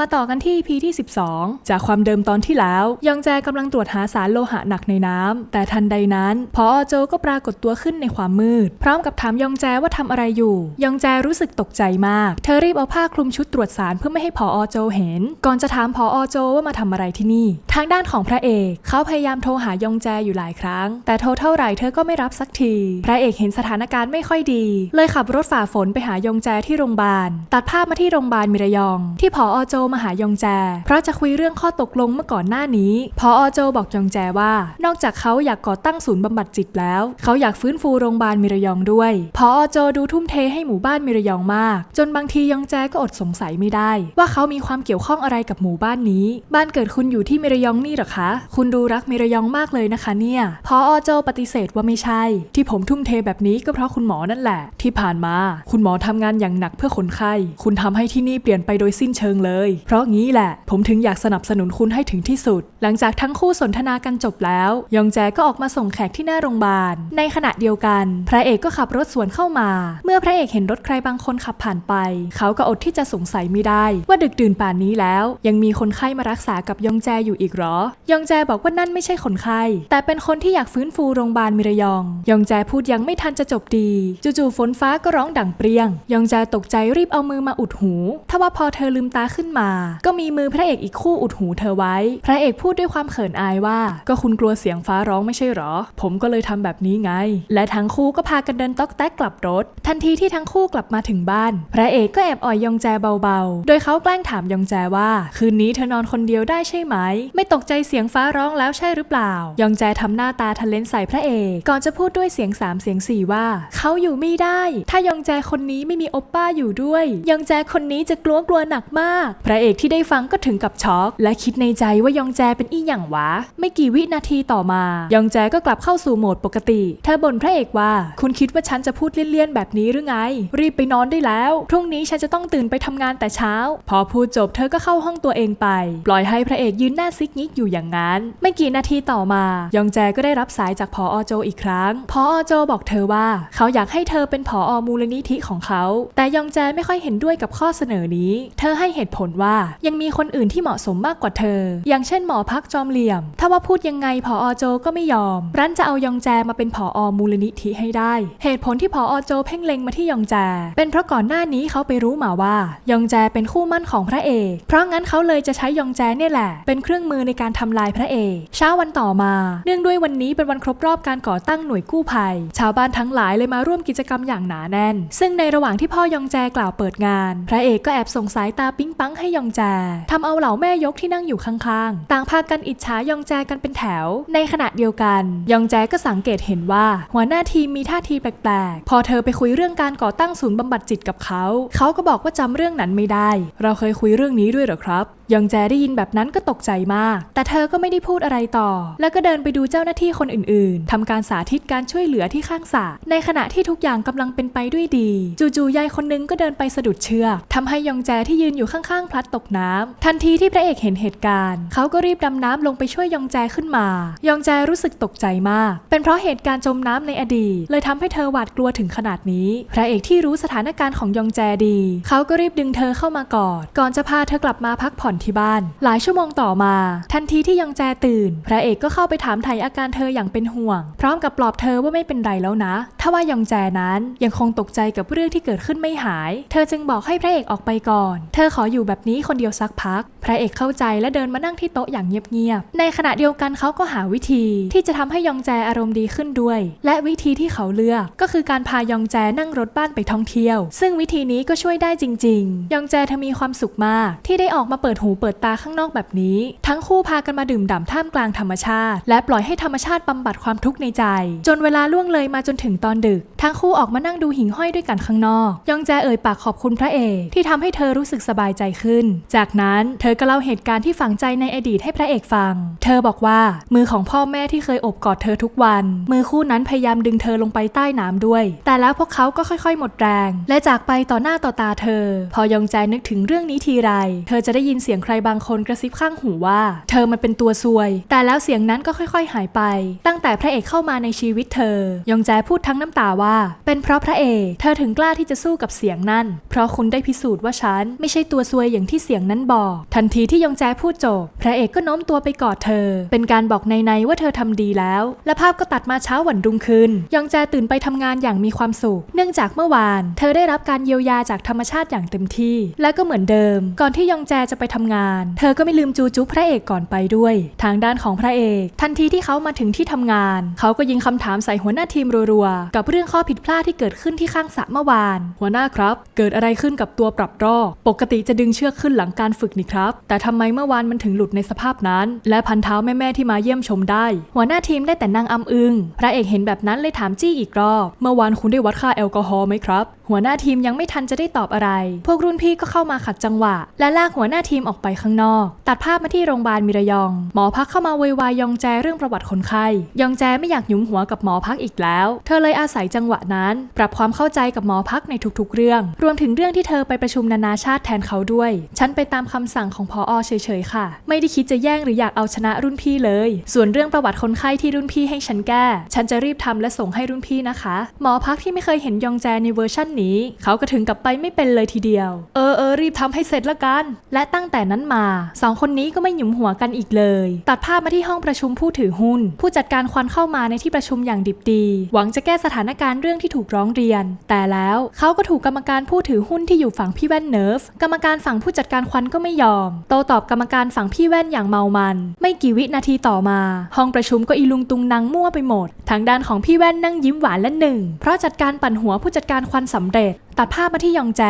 มาต่อกันที่ EP ที่ 12 จากความเดิมตอนที่แล้ว ยองแจกำลังตรวจหาสารโลหะหนักในน้ำแต่ทันใดนั้นพอโจก็ปรากฏตัวขึ้นในความมืด พร้อมกับถามยองแจว่าทำอะไรอยู่ ยองแจรู้สึกตกใจมาก เธอรีบเอาผ้าคลุมชุดตรวจสารเพื่อไม่ให้พอโจเห็น ก่อนจะถามพอโจว่ามาทำอะไรที่นี่ ทางด้านของพระเอกเขาพยายามโทรหายองแจอยู่หลายครั้ง แต่โทรเท่าไหร่เธอก็ไม่รับสักที พระเอกเห็นสถานการณ์ไม่ค่อยดี เลยขับรถฝ่าฝนไปหายองแจที่โรงพยาบาล ตัดภาพมาที่โรงพยาบาลมิระยอง ที่พอโจมาหายองแจ เพราะจะคุยเรื่องข้อตกลงเมื่อก่อนหน้านี้ พออโจบอกยองแจว่า นอกจากเขาอยากก่อตั้งศูนย์บำบัดจิตแล้ว เขาอยากฟื้นฟูโรงพยาบาลมิระยองด้วย พออโจดูทุ่มเทให้หมู่บ้านมิระยองมาก จนบางทียองแจก็อดสงสัยไม่ได้ ว่าเขามีความเกี่ยวข้องอะไรกับหมู่บ้านนี้ บ้านเกิดคุณอยู่ที่มิระยองนี่หรอคะ คุณดูรักมิระยองมากเลยนะคะเนี่ย พออโจปฏิเสธว่าไม่ใช่ ที่ผมทุ่มเทแบบนี้ก็เพราะคุณหมอนั่นแหละ ที่ผ่านมา คุณหมอทำงานอย่างหนักเพื่อคนไข้ คุณทำให้ที่นี่เปลี่ยนไปโดยสิ้นเชิงเลยเพราะงี้แหละ ผมถึงอยากสนับสนุนคุณให้ถึงที่สุด หลังจากทั้งคู่สนทนากันจบแล้ว ยองแจก็ออกมาส่งแขกที่หน้าโรงพยาบาล ในขณะเดียวกัน พระเอกก็ขับรถสวนเข้ามา เมื่อพระเอกเห็นรถใครบางคนขับผ่านไป เขาก็อดที่จะสงสัยไม่ได้ ว่าดึกดื่นป่านนี้แล้ว ยังมีคนไข้มารักษากับยองแจอยู่อีกหรอ ยองแจบอกว่านั่นไม่ใช่คนไข้ แต่เป็นคนที่อยากฟื้นฟูโรงพยาบาลมิระยอง ยองแจพูดยังไม่ทันจะจบดี จู่ๆฝนฟ้าก็ร้องดังเปรี้ยง ยองแจตกใจรีบเอามือมาอุดหู ทว่าพอเธอลืมตาขึ้นมาก็มีมือพระเอกอีกคู่อุดหูเธอไว้ พระเอกพูดด้วยความเขินอายว่า ก็คุณกลัวเสียงฟ้าร้องไม่ใช่หรอ ผมก็เลยทำแบบนี้ไง และทั้งคู่ก็พากันเดินต๊อกแต๊กกลับรถ ทันทีที่ทั้งคู่กลับมาถึงบ้าน พระเอกก็แอบอ่อยยองแจเบาๆ โดยเขาแกล้งถามยองแจว่า คืนนี้เธอนอนคนเดียวได้ใช่ไหม ไม่ตกใจเสียงฟ้าร้องแล้วใช่หรือเปล่า ยองแจทำหน้าตาทะเลนใส่พระเอกก่อนจะพูดด้วยเสียงสามเสียงสี่ว่า เขาอยู่ไม่ได้ ถ้ายองแจคนนี้ไม่มีโอปป้าอยู่ด้วย ยองแจคนนี้จะกลัวกลัวหนักมาก พระเอกที่ได้ฟังก็ถึงกับช็อก และคิดในใจว่ายองแจเป็นอีหยังวะ ไม่กี่วินาทีต่อมา ยองแจก็กลับเข้าสู่โหมดปกติ เธอบ่นพระเอกว่า คุณคิดว่าฉันจะพูดเลี่ยนๆแบบนี้หรือไง รีบไปนอนได้แล้ว พรุ่งนี้ฉันจะต้องตื่นไปทำงานแต่เช้า พอพูดจบเธอก็เข้าห้องตัวเองไป ปล่อยให้พระเอกยืนหน้าซิกงิกอยู่อย่างนั้น ไม่กี่นาทีต่อมา ยองแจก็ได้รับสายจากพออโจอีกครั้ง พออโจบอกเธอว่า เขาอยากให้เธอเป็นผอมูลนิธิของเขา แต่ยองแจไม่ค่อยเห็นด้วยกับข้อเสนอนี้ เธอให้เหตุผลว่ายังมีคนอื่นที่เหมาะสมมากกว่าเธอ อย่างเช่นหมอพักจอมเหลี่ยม ถ้าว่าพูดยังไงพออโจก็ไม่ยอม รั้นจะเอายองแจมาเป็นผอมูลนิธิให้ได้ เหตุผลที่พออโจเพ่งเล็งมาที่ยองแจ เป็นเพราะก่อนหน้านี้เขาไปรู้มาว่ายองแจเป็นคู่มั่นของพระเอก เพราะงั้นเขาเลยจะใช้ยองแจเนี่ยแหละ เป็นเครื่องมือในการทำลายพระเอกเช้าวันต่อมา เนื่องด้วยวันนี้เป็นวันครบรอบการก่อตั้งหน่วยกู้ภัย ชาวบ้านทั้งหลายเลยมาร่วมกิจกรรมอย่างหนาแน่น ซึ่งในระหว่างที่พ่อยองแจกล่าวเปิดงาน พระเอกก็แอบส่งสายตาปิ๊งปังให้ยองแจทำเอาเหล่าแม่ยกที่นั่งอยู่ข้างๆ ต่างพากันอิจฉายองแจกันเป็นแถว ในขณะเดียวกัน ยองแจก็สังเกตเห็นว่า หัวหน้าทีมมีท่าทีแปลกๆ พอเธอไปคุยเรื่องการก่อตั้งศูนย์บำบัดจิตกับเขา เขาก็บอกว่าจำเรื่องนั้นไม่ได้ เราเคยคุยเรื่องนี้ด้วยหรอครับ ยองแจได้ยินแบบนั้นก็ตกใจมาก แต่เธอก็ไม่ได้พูดอะไรต่อ แล้วก็เดินไปดูเจ้าหน้าที่คนอื่นๆทำการสาธิตการช่วยเหลือที่ข้างสระในขณะที่ทุกอย่างกำลังเป็นไปด้วยดี จู่ๆยายคนนึงก็เดินไปสะดุดเชือกทำให้ยองแจที่ยืนอยู่ข้างๆพลัดตกน้ำทันทีที่พระเอกเห็นเหตุการณ์ เขาก็รีบดำน้ำลงไปช่วยยองแจขึ้นมา ยองแจรู้สึกตกใจมาก เป็นเพราะเหตุการณ์จมน้ำในอดีตเลยทำให้เธอหวาดกลัวถึงขนาดนี้ พระเอกที่รู้สถานการณ์ของยองแจดี เขาก็รีบดึงเธอเข้ามากอด ก่อนจะพาเธอกลับมาพักผ่อนที่บ้าน หลายชั่วโมงต่อมา ทันทีที่ยองแจตื่น พระเอกก็เข้าไปถามไถ่อาการเธออย่างเป็นห่วง พร้อมกับปลอบเธอว่าไม่เป็นไรแล้วนะทว่ายองแจนั้นยังคงตกใจกับเรื่องที่เกิดขึ้นไม่หาย เธอจึงบอกให้พระเอกออกไปก่อน เธอขออยู่แบบนี้คนเดียวสักพัก พระเอกเข้าใจและเดินมานั่งที่โต๊ะอย่างเงียบๆ ในขณะเดียวกันเขาก็หาวิธีที่จะทำให้ยองแจอารมณ์ดีขึ้นด้วย และวิธีที่เขาเลือกก็คือการพายองแจนั่งรถบ้านไปท่องเที่ยว ซึ่งวิธีนี้ก็ช่วยได้จริง ๆ ยองแจเธอมีความสุขมากที่ได้ออกมาเปิดหูเปิดตาข้างนอกแบบนี้ ทั้งคู่พากันมาดื่มด่ำท่ามกลางธรรมชาติ และปล่อยให้ธรรมชาติบำบัดความทุกข์ในใจ จนเวลาล่วงเลยมาจนถึงตอนดึก ทั้งคู่ออกมานั่งดูหิ่งห้อยด้วยกันข้างนอก ยองแจเอ่ยปากขอบคุณพระเอกที่ทำให้เธอรู้สึกสบายใจขึ้น จากนั้นเธอก็เล่าเหตุการณ์ที่ฝังใจในอดีตให้พระเอกฟัง เธอบอกว่ามือของพ่อแม่ที่เคยอบกอดเธอทุกวัน มือคู่นั้นพยายามดึงเธอลงไปใต้น้ำด้วย แต่แล้วพวกเขาก็ค่อยๆ หมดแรง และจากไปต่อหน้าต่อตาเธอ พอยองแจนึกถึงเรื่องนี้ทีไร เธอจะได้ยินเสียงยงใครบางคนกระซิบข้างหูว่า เธอมันเป็นตัวซวย แต่แล้วเสียงนั้นก็ค่อยๆ หายไป ตั้งแต่พระเอกเข้ามาในชีวิตเธอ ยองแจพูดทั้งน้ำตาว่า เป็นเพราะพระเอกเธอถึงกล้าที่จะสู้กับเสียงนั่นเพราะคุณได้พิสูจน์ว่าฉันไม่ใช่ตัวซวยอย่างที่เสียงนั้นบอก ทันทีที่ยองแจพูดจบ พระเอกก็โน้มตัวไปกอดเธอ เป็นการบอกในๆว่าเธอทำดีแล้ว และภาพก็ตัดมาเช้าวันรุ่งขึ้นยองแจตื่นไปทำงานอย่างมีความสุข เนื่องจากเมื่อวาน เธอได้รับการเยียวยาจากธรรมชาติอย่างเต็มที่ และก็เหมือนเดิม ก่อนที่ยองแจจะไปทำงาน เธอก็ไม่ลืมจูจุพระเอกก่อนไปด้วย ทางด้านของพระเอก ทันทีที่เขามาถึงที่ทำงาน เขาก็ยิงคำถามใส่หัวหน้าทีมรัวๆ กับเรื่องข้อผิดพลาดที่เกิดขึ้นที่ข้างสระเมื่อวาน หัวหน้าครับ เกิดอะไรขึ้นกับตัวปรับรอกปกติจะดึงเชือกขึ้นหลังการฝึกนี่ครับ แต่ทำไมเมื่อวานมันถึงหลุดในสภาพนั้น และพันเท้าแม่ๆที่มาเยี่ยมชมได้ หัวหน้าทีมได้แต่นั่งอำอึงพระเอกเห็นแบบนั้นเลยถามจี้อีกรอบ เมื่อวานคุณได้วัดค่าแอลกอฮอล์ไหมครับ หัวหน้าทีมยังไม่ทันจะได้ตอบอะไร พวกรุ่นพี่ก็เข้ามาขัดจังหวะ และลากหัวหน้าทีมออกไปข้างนอก ตัดภาพมาที่โรงพยาบาลมิระยอง หมอพักเข้ามาโวยวายยองแจเรื่องประวัติคนไข้ ยองแจไม่อยากหยุมหัวกับหมอพักอีกแล้ว เธอเลยอาศัยจังหวะนั้น ปรับความเข้าใจกับหมอพักในทุกๆ เรื่อง รวมถึงเรื่องที่เธอไปประชุมนานาชาติแทนเขาด้วย ฉันไปตามคำสั่งของพออเฉยๆค่ะ ไม่ได้คิดจะแย่งหรืออยากเอาชนะรุ่นพี่เลย ส่วนเรื่องประวัติคนไข้ที่รุ่นพี่ให้ฉันแก้ ฉันจะรีบทำและส่งให้รุ่นพี่นะคะ หมอพักที่ไม่เคยเห็นยองแจในเวอร์ชั่นนี้ เขาก็ถึงกับไปไม่เป็นเลยทีเดียว เออเออรีบทำให้เสร็จละกัน และตั้งแต่นั้นมาสองคนนี้ก็ไม่หยุมหัวกันอีกเลย ตัดภาพมาที่ห้องประชุมผู้ถือหุ้น ผู้จัดการควันเข้ามาในที่ประชุมอย่างดิบดี หวังจะแก้สถานการณ์เรื่องที่ถูกร้องเรียน แต่แล้วเขาก็ถูกกรรมการผู้ถือหุ้นที่อยู่ฝั่งพี่แว่นเนิร์ฟกรรมการฝั่งผู้จัดการควันก็ไม่ยอม โตตอบกรรมการฝั่งพี่แว่นอย่างเมามัน ไม่กี่วินาทีต่อมา ห้องประชุมก็อีลุงตุงนางมั่วไปหมด ทางด้านของพี่แว่นนั่งยิ้มหวานและหนึ่งเพราะจัดการปั่นหัวผู้จัดการควันสำเร็จ ตัดภาพมาที่ยองแจ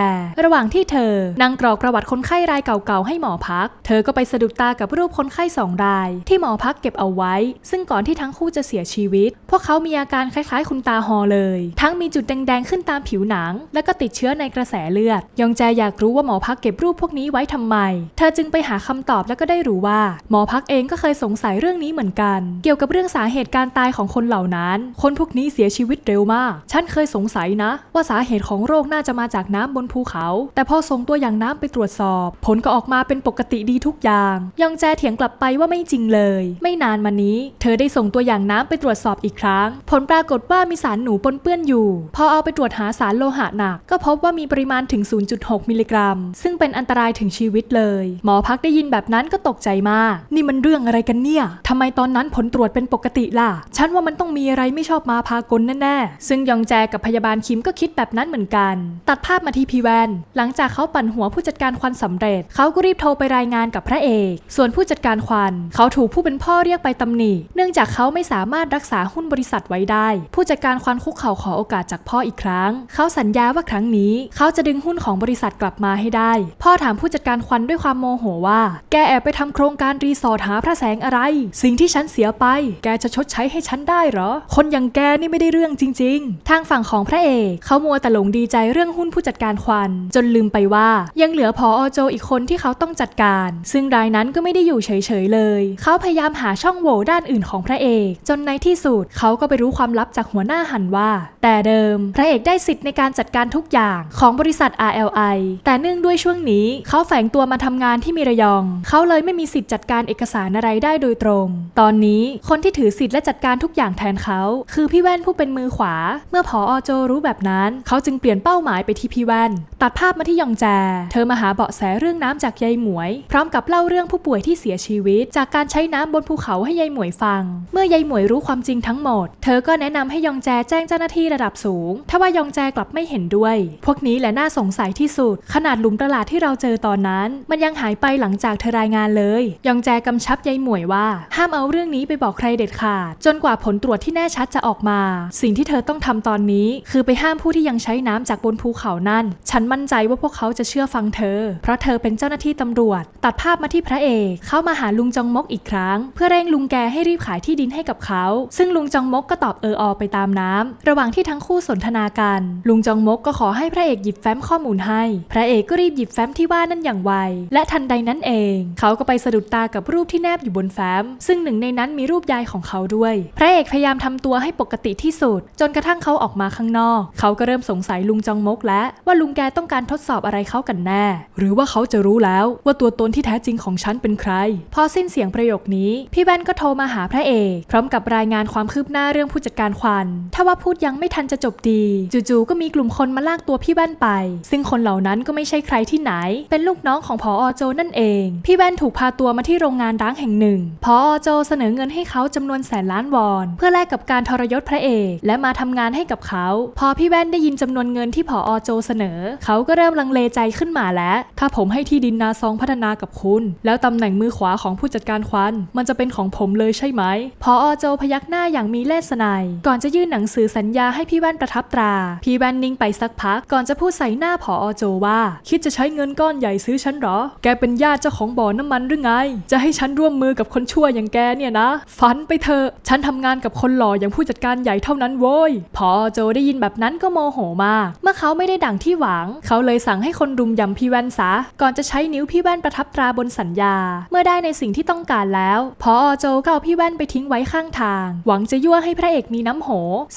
ระหว่างที่เธอนั่งกรอกประวัติคนไข้รายเก่าๆให้หมอพัก เธอก็ไปสะดุดตากับรูปคนไข้สองราย ที่หมอพักเก็บเอาไว้ ซึ่งก่อนที่ทั้งคู่จะเสียชีวิต พวกเขามีอาการคล้ายๆ คุณตาฮอเลย ทั้งมีจุดแดงๆขึ้นตามผิวหนัง และก็ติดเชื้อในกระแสเลือด ยองแจอยากรู้ว่าหมอพักเก็บรูปพวกนี้ไว้ทำไม เธอจึงไปหาคำตอบแล้วก็ได้รู้ว่า หมอพักเองก็เคยสงสัยเรื่องนี้เหมือนกัน เกี่ยวกับเรื่องสาเหตุการตายของคนเหล่านั้น คนพวกนี้เสียชีวิตเร็วมาก ฉันเคยสงสัยนะ ว่าสาเหตุของโรคน่าจะมาจากน้ำบนภูเขา แต่พอส่งตัวอย่างน้ำไปตรวจสอบ ผลก็ออกมาเป็นปกติดีทุกอย่าง ยองแจเถียงกลับไปว่าไม่จริงเลย ไม่นานมานี้ เธอได้ส่งตัวอย่างน้ำไปตรวจสอบอีกครั้ง ผลปรากฏว่ามีสารหนูปนเปื้อนอยู่ พอเอาไปตรวจหาสารโลหะหนัก ก็พบว่ามีปริมาณถึง 0.6 มิลลิกรัม ซึ่งเป็นอันตรายถึงชีวิตเลย หมอพักได้ยินแบบนั้นก็ตกใจมาก นี่มันเรื่องอะไรกันเนี่ยทำไมตอนนั้นผลตรวจเป็นปกติล่ะ ฉันว่ามันต้องมีอะไรไม่ชอบมาพากลแน่ๆ ซึ่งยองแจกับพยาบาลคิมก็คิดแบบนั้นเหมือนกันตัดภาพมาที่พีแวน หลังจากเขาปั่นหัวผู้จัดการควันสำเร็จ เขาก็รีบโทรไปรายงานกับพระเอก ส่วนผู้จัดการควัน เขาถูกผู้เป็นพ่อเรียกไปตำหนิ เนื่องจากเขาไม่สามารถรักษาหุ้นบริษัทไว้ได้ ผู้จัดการควันคุกเข่าขอโอกาสจากพ่ออีกครั้ง เขาสัญญาว่าครั้งนี้ เขาจะดึงหุ้นของบริษัทกลับมาให้ได้ พ่อถามผู้จัดการควันด้วยความโมโหว่า แกแอบไปทำโครงการรีสอร์ทหาพระแสงอะไร สิ่งที่ฉันเสียไป แกจะชดใช้ให้ฉันได้เหรอ คนอย่างแกนี่ไม่ได้เรื่องจริง ๆ ทางฝั่งของพระเอก เขามัวแต่หลงดีใจเรื่องหุ้นผู้จัดการควัน จนลืมไปว่ายังเหลือพออโจอีกคนที่เขาต้องจัดการ ซึ่งรายนั้นก็ไม่ได้อยู่เฉยๆเลย เขาพยายามหาช่องโหว่ด้านอื่นของพระเอก จนในที่สุดเขาก็ไปรู้ความลับจากหัวหน้าหันว่า แต่เดิม พระเอกได้สิทธิ์ในการจัดการทุกอย่างของบริษัท RLI แต่เนื่องด้วยช่วงนี้เขาแฝงตัวมาทำงานที่มิระยอง เขาเลยไม่มีสิทธิ์จัดการเอกสารอะไรได้โดยตรง ตอนนี้คนที่ถือสิทธิ์และจัดการทุกอย่างแทนเขา คือพี่แว่นผู้เป็นมือขวา เมื่อพออโจรู้แบบนั้น เขาจึงเปลี่ยนเป้าหมายไปที่พี่แว่นตัดภาพมาที่ยองแจ เธอมาหาเบาะแสเรื่องน้ำจากยายหมวย พร้อมกับเล่าเรื่องผู้ป่วยที่เสียชีวิต จากการใช้น้ำบนภูเขาให้ยายหมวยฟัง เมื่อยายหมวยรู้ความจริงทั้งหมด เธอก็แนะนำให้ยองแจแจ้งเจ้าหน้าที่ระดับสูงทว่ายองแจกลับไม่เห็นด้วย พวกนี้แหละน่าสงสัยที่สุด ขนาดหลุมตลาดที่เราเจอตอนนั้น มันยังหายไปหลังจากเธอรายงานเลย ยองแจกำชับยายหมวยว่า ห้ามเอาเรื่องนี้ไปบอกใครเด็ดขาด จนกว่าผลตรวจที่แน่ชัดจะออกมา สิ่งที่เธอต้องทำตอนนี้ คือไปห้ามผู้ที่ยังใช้น้ำจากบนภูเขานั่นฉันมั่นใจว่าพวกเขาจะเชื่อฟังเธอ เพราะเธอเป็นเจ้าหน้าที่ตำรวจ ตัดภาพมาที่พระเอกเข้ามาหาลุงจองมกอีกครั้ง เพื่อเร่งลุงแกให้รีบขายที่ดินให้กับเขา ซึ่งลุงจองมกก็ตอบเอออไปตามน้ำระหว่างที่ทั้งคู่สนทนากัน ลุงจองมกก็ขอให้พระเอกหยิบแฟ้มข้อมูลให้ พระเอกก็รีบหยิบแฟ้มที่ว่านั่นอย่างไว และทันใดนั้นเอง เขาก็ไปสะดุดตากับรูปที่แนบอยู่บนแฟ้ม ซึ่งหนึ่งในนั้นมีรูปยายของเขาด้วย พระเอกพยายามทำตัวให้ปกติที่สุด จนกระทั่งเขาออกมาข้างนอก เขาก็เริ่มสงสัยลุงจองมกแล้วว่าลุงแกต้องการทดสอบอะไรเขากันแน่ หรือว่าเขาจะรู้แล้วว่าตัวตนที่แท้จริงของฉันเป็นใคร พอสิ้นเสียงประโยคนี้ พี่แว่นก็โทรมาหาพระเอก พร้อมกับรายงานความคืบหน้าเรื่องผู้จัดการควันถ้าว่าพูดยังไม่ทันจะจบดี จู่ๆก็มีกลุ่มคนมาลากตัวพี่แว่นไป ซึ่งคนเหล่านั้นก็ไม่ใช่ใครที่ไหน เป็นลูกน้องของพอโจนั่นเอง พี่แว่นถูกพาตัวมาที่โรงงานร้างแห่งหนึ่งพอโจเสนอเงินให้เขาจำนวนแสนล้านวอน เพื่อแลกกับการทรยศพระเอกและมาทำงานให้กับเขา พอพี่แว่นได้ยินจำนวนเงินที่พอโจเสนอเขาก็เริ่มลังเลใจขึ้นมาแล้ว ถ้าผมให้ที่ดินนาซองพัฒนากับคุณ แล้วตำแหน่งมือขวาของผู้จัดการควัน มันจะเป็นของผมเลยใช่ไหม พออโจพยักหน้าอย่างมีเล่ห์ไนยก่อนจะยื่นหนังสือสัญญาให้พี่แว่นประทับตรา พี่แว่นนิ่งไปสักพัก ก่อนจะพูดใส่หน้าพออโจว่า คิดจะใช้เงินก้อนใหญ่ซื้อฉันหรอ แกเป็นญาติเจ้าของบ่อน้ำมันหรือไง จะให้ฉันร่วมมือกับคนชั่วอย่างแกเนี่ยนะ ฝันไปเถอะ ฉันทำงานกับคนหล่ออย่างผู้จัดการใหญ่เท่านั้นโว้ย พอโจได้ยินแบบนั้นก็โมโหมาก เมื่อเขาไม่ได้ดังที่หวังเขาเลยสั่งให้คนรุมยำพี่แว่นซะ ก่อนจะใช้นิ้วพี่แว่นประทับตราบนสัญญา เมื่อได้ในสิ่งที่ต้องการแล้วพอโจก็เอาพี่แว่นไปทิ้งไว้ข้างทาง หวังจะยั่วให้พระเอกมีน้ำโห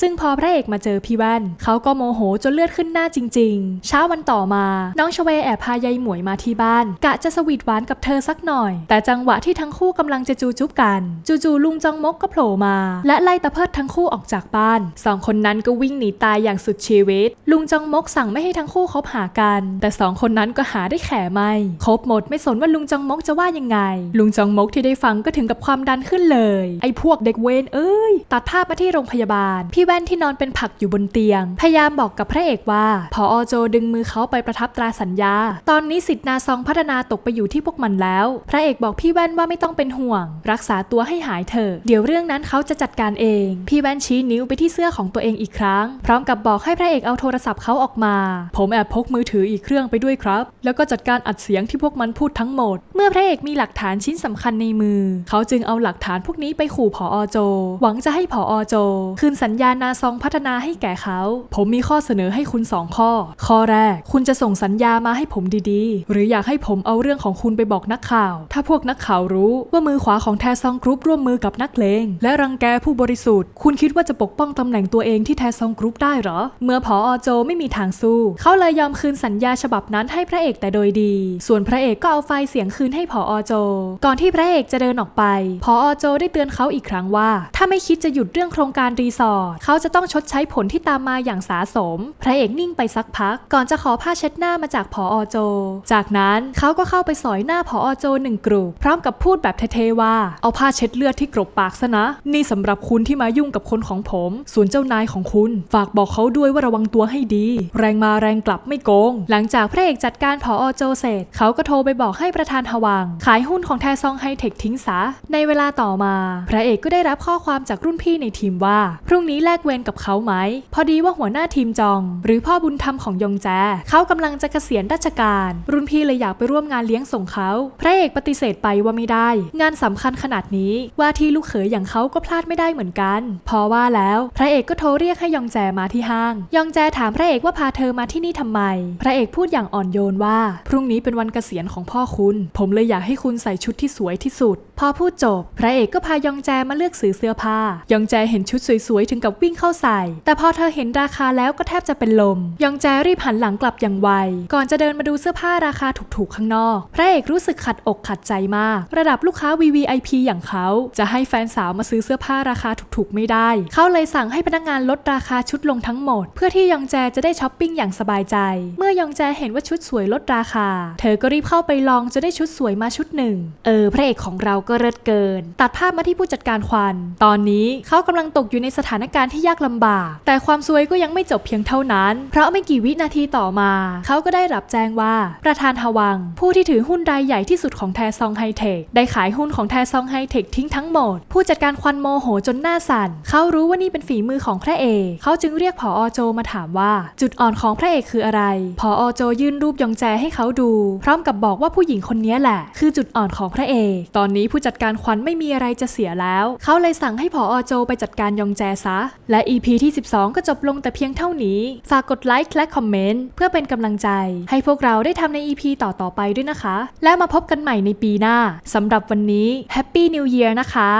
ซึ่งพอพระเอกมาเจอพี่แว่น เขาก็โมโหจนเลือดขึ้นหน้าจริง ๆ เช้าวันต่อมา น้องชเวแอบพายายหมวยมาที่บ้าน กะจะสวีทหวานกับเธอสักหน่อย แต่จังหวะที่ทั้งคู่กำลังจะจูจุ๊บกัน จู่ๆลุงจองมกก็โผล่มา และไล่ตะเพิดทั้งคู่ออกจากบ้านสองคนนั้นก็วิ่งหนีตายอย่างสุดชีวิต ลุงจองมกสั่งไม่ให้ทั้งคู่คบหากัน แต่สองคนนั้นก็หาได้แข่ไม่คบหมดไม่สนว่าลุงจองมกจะว่ายังไง ลุงจองมกที่ได้ฟังก็ถึงกับความดันขึ้นเลย ไอ้พวกเด็กเวนเอ้ย ตัดภาพมาที่โรงพยาบาล พี่แว่นที่นอนเป็นผักอยู่บนเตียง พยายามบอกกับพระเอกว่า พออโจดึงมือเขาไปประทับตราสัญญา ตอนนี้สิทธิ์นาซองพัฒนาตกไปอยู่ที่พวกมันแล้ว พระเอกบอกพี่แว่นว่าไม่ต้องเป็นห่วง รักษาตัวให้หายเถอะเดี๋ยวเรื่องนั้นเขาจะจัดการเอง พี่แว่นชี้นิ้วไปที่เสื้อของตัวเองอีกครั้ง พร้อมกับบอกให้พระเอกเอาโทรศัพท์เขาออกมา ผมแอบพกมือถืออีกเครื่องไปด้วยครับ แล้วก็จัดการอัดเสียงที่พวกมันพูดทั้งหมด เมื่อพระเอกมีหลักฐานชิ้นสำคัญในมือ เขาจึงเอาหลักฐานพวกนี้ไปขู่ผอโจ หวังจะให้ผอโจ คืนสัญญานาซองพัฒนาให้แก่เขา ผมมีข้อเสนอให้คุณสองข้อ ข้อแรก คุณจะส่งสัญญามาให้ผมดีๆ หรืออยากให้ผมเอาเรื่องของคุณไปบอกนักข่าว ถ้าพวกนักข่าวรู้ว่ามือขวาของแทซองกรุ๊ปร่วมมือกับนักเลงและรังแกผู้บริสุทธิ์ คุณคิดว่าจะปกป้องตำแหน่งตัวเองที่แทซองกรุ๊ปได้หรอ เมื่อผอโจไม่มีทางสู้ เขาเลยยอมคืนสัญญาฉบับนั้นให้พระเอกแต่โดยดี ส่วนพระเอกก็เอาไฟล์เสียงคืนให้ผอโจ ก่อนที่พระเอกจะเดินออกไปผอโจได้เตือนเขาอีกครั้งว่า ถ้าไม่คิดจะหยุดเรื่องโครงการรีสอร์ทเขาจะต้องชดใช้ผลที่ตามมาอย่างสาสม พระเอกนิ่งไปสักพัก ก่อนจะขอผ้าเช็ดหน้ามาจากผอโจ จากนั้นเขาก็เข้าไปสอยหน้าผอโจหนึ่งกรุพร้อมกับพูดแบบเท่ๆว่า เอาผ้าเช็ดเลือดที่กรบปากซะนะ นี่สำหรับคุณที่มายุ่งกับคนของผม ส่วนเจ้านายของคุณ ฝากบอกเขาด้วยว่าระวังตัวให้ดี แรงมาแรงกลับไม่โกง หลังจากพระเอกจัดการผอโจเสร็จเขาก็โทรไปบอกให้ประธานฮวัง ขายหุ้นของแทซองไฮเทคทิ้งซะ ในเวลาต่อมา พระเอกก็ได้รับข้อความจากรุ่นพี่ในทีมว่า พรุ่งนี้แลกเวรกับเขาไหม พอดีว่าหัวหน้าทีมจอง หรือพ่อบุญธรรมของยงแจเขากำลังจะเกษียณราชการ รุ่นพี่เลยอยากไปร่วมงานเลี้ยงส่งเขา พระเอกปฏิเสธไปว่าไม่ได้ งานสำคัญขนาดนี้ว่าที่ลูกเขยอย่างเขาก็พลาดไม่ได้เหมือนกัน พอว่าแล้ว พระเอกก็โทรเรียกให้ยองแจมาที่ห้าง ยองแจถามพระเอกว่าพาเธอมาที่นี่ทำไมพระเอกพูดอย่างอ่อนโยนว่า พรุ่งนี้เป็นวันเกษียณของพ่อคุณ ผมเลยอยากให้คุณใส่ชุดที่สวยที่สุด พอพูดจบ พระเอกก็พายองแจมาเลือกซื้อเสื้อผ้า ยองแจเห็นชุดสวยๆถึงกับวิ่งเข้าใส่ แต่พอเธอเห็นราคาแล้วก็แทบจะเป็นลม ยองแจรีบหันหลังกลับอย่างไว ก่อนจะเดินมาดูเสื้อผ้าราคาถูกๆข้างนอก พระเอกรู้สึกขัดอกขัดใจมาก ระดับลูกค้า VVIP อย่างเขา จะให้แฟนสาวมาซื้อเสื้อผ้าราคาถูกๆไม่ได้ เขาเลยสั่งให้พนักงานลดราคาชุดลงทั้งหมด เพื่อที่ยองแจจะได้ช้อปปิ้งอย่างสบายใจเมื่อยองแจเห็นว่าชุดสวยลดราคา เธอก็รีบเข้าไปลองจะได้ชุดสวยมาชุดหนึ่ง เออ พระเอกของเราก็เลิศเกิน ตัดภาพมาที่ผู้จัดการควัน ตอนนี้เขากำลังตกอยู่ในสถานการณ์ที่ยากลำบาก แต่ความซวยก็ยังไม่จบเพียงเท่านั้น เพราะไม่กี่วินาทีต่อมา เขาก็ได้รับแจ้งว่า ประธานฮวัง ผู้ที่ถือหุ้นรายใหญ่ที่สุดของแทซองไฮเทคได้ขายหุ้นของแทซองไฮเทคทิ้งทั้งหมด ผู้จัดการควันโมโหจนหน้าสั่น เขารู้ว่านี่เป็นฝีมือของพระเอก เขาจึงเรียกผอโจมาถามว่า จุดอ่อนของพระเอกคืออะไรผออโจยื่นรูปยองแจให้เขาดู พร้อมกับบอกว่าผู้หญิงคนนี้แหละ คือจุดอ่อนของพระเอกตอนนี้ผู้จัดการควันไม่มีอะไรจะเสียแล้ว เขาเลยสั่งให้ผออโจไปจัดการยองแจซะ และ EP ที่ 12 ก็จบลงแต่เพียงเท่านี้ฝากกดไลค์และคอมเมนต์เพื่อเป็นกำลังใจ ให้พวกเราได้ทำใน EP ต่อๆไปด้วยนะคะ และมาพบกันใหม่ในปีหน้าสำหรับวันนี้ Happy New Year นะคะ